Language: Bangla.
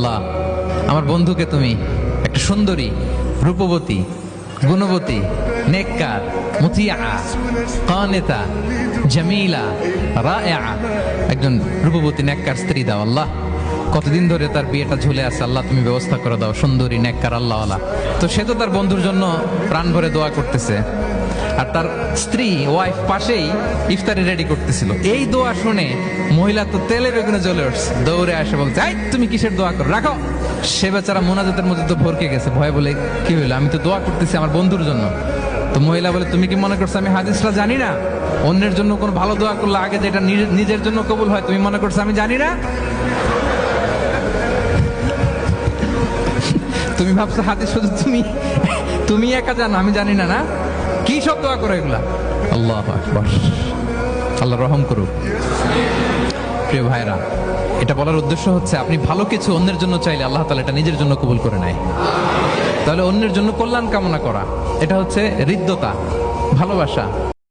আল্লাহ। আমার বন্ধুকে তুমি একটা সুন্দরী, রূপবতী, গুণবতী, নেককার, মুতিয়া, কানেতা, জামিলা রায়া একজন রূপবতী, নেককার স্ত্রী দাও আল্লাহ। কতদিন ধরে তার বিয়েটা ঝুলে আছে আল্লাহ, তুমি ব্যবস্থা করে দাও, সুন্দরী, নেককার আল্লাহ তো সে তো তার বন্ধুর জন্য প্রাণ ভরে দোয়া করতেছে। আর তার স্ত্রী ওয়াইফ পাশেই ইফতারি রেডি করতেছিল। এই দোয়া শুনে মহিলা তো তেলের বেগুনে জ্বলে উঠছে। দৌড়ে আসে বলছে, এই, তুমি কিসের দোয়া করো? রাখো। সে বেচারা মোনাজাতের মধ্যে তো ভরকে গেছে। ভয় বলে, কি হইল? আমি তো দোয়া করতেছি আমার বন্ধুর জন্য। তো মহিলা বলে, তুমি কি মনে করছ আমি হাদিসটা জানি না? অন্যের জন্য কোনো ভালো দোয়া করলে আগে যেটা নিজে- নিজের জন্য কবুল হয়, তুমি মনে করছ আমি জানি না? তুমি ভাবছ হাদিস শুধু তুমি তুমি একা জানো, আমি জানি না না? কি সব দোয়া করো এগুলা? আল্লাহ আল্লাহ রহম করুক। প্রিয় ভাইরা এটা বলার উদ্দেশ্য হচ্ছে আপনি ভালো কিছু অন্যের জন্য চাইলে আল্লাহ তালা এটা নিজের জন্য কবুল করে নেয়। তাহলে অন্যের জন্য কল্যাণ কামনা করা, এটা হচ্ছে হৃদ্যতা, ভালোবাসা।